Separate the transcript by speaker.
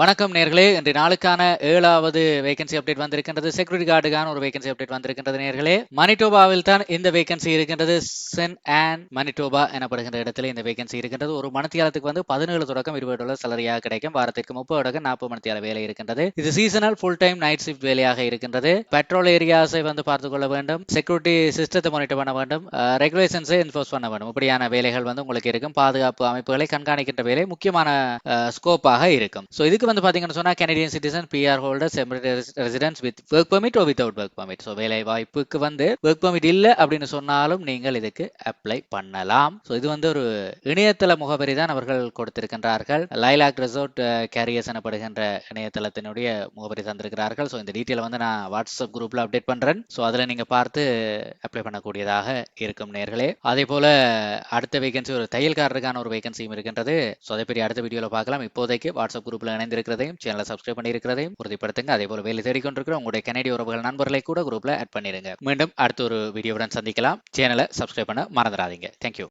Speaker 1: வணக்கம் நேர்களே. இன்றைய நாளுக்கான ஏழாவது வேகன்சி அப்டேட் வந்திருக்கின்றது. செக்யூரிட்டி கார்டுக்கான ஒரு வேகன்சி அப்டேட் வந்திருக்கின்றது நேர்களே. மணிட்டோபாவில் தான் இந்த வேகன்சி இருக்கின்றது. சென் அண்ட் மணிட்டோபா எனப்படுகின்ற இடத்துல இந்த வேகன்சி இருக்கின்றது. ஒரு மணித்தியாலத்துக்கு வந்து பதினேழு தொடக்கம் இருபது டாலர் சலரியாக கிடைக்கும். வாரத்திற்கு முப்பது தொடக்கம் நாற்பது மணித்தியால வேலை இருக்கின்றது. இது seasonal full time night shift வேலையாக இருக்கின்றது. பெட்ரோல் ஏரியாஸை வந்து பார்த்துக் கொள்ள வேண்டும். செக்யூரிட்டி சிஸ்டத்தை மானிட்டர் பண்ண வேண்டும். ரெகுலேஷன்ஸை என்ஃபோர்ஸ் பண்ண வேண்டும். இப்படியான வேலைகள் வந்து உங்களுக்கு இருக்கும். பாதுகாப்பு அமைப்புகளை கண்காணிக்கின்ற வேலை முக்கியமான ஸ்கோப்பாக இருக்கும். ஸோ இதுக்கு வந்து பார்த்தீங்கன்னு சொன்னா Canadian citizen PR holder residence with work permit or without work permit so வேலை வாய்ப்புக்கு வந்து ஒர்க் பர்மிட் இல்லை அப்படின்னு சொன்னாலும் நீங்கள் இதுக்கு அப்ளை பண்ணலாம். ஸோ இது வந்து ஒரு இணையதள முகவரி தான் அவர்கள் கொடுத்திருக்கின்றார்கள். லைலாக் ரிசோர்ட் கேரியர்ஸ் எனப்படுகின்ற இணையதளத்தினுடைய முகவரி தந்திருக்கிறார்கள். ஸோ இந்த டீட்டெயில் வந்து நான் வாட்ஸ்அப் குரூப்ல அப்டேட் பண்றேன். ஸோ அதில் நீங்க பார்த்து அப்ளை பண்ணக்கூடியதாக இருக்கும் நேர்களே. அதே போல அடுத்த வேகன்சி ஒரு தையல்காரருக்கான ஒரு வேகன்சியும் இருக்கின்றது. ஸோ அதை பற்றி அடுத்த வீடியோவில் பார்க்கலாம். இப்போதைக்கு வாட்ஸ்அப் குரூப்ல இருக்கிறதையும் சேனலை சப்ஸ்கிரைப் பண்ணியிருக்கிறதையும் உறுதிப்படுத்துங்க. அதே போல வேலை தேடிக்கொண்டிருக்கிற உங்களுடைய கனடிய உறவுகள் நண்பர்களை கூட குரூப்ல ஆட் பண்ணிருங்க மீண்டும் அடுத்த ஒரு வீடியோவுடன் சந்திக்கலாம். சேனலை சப்ஸ்கிரைப் பண்ண மறந்துடாதீங்க. தேங்க்யூ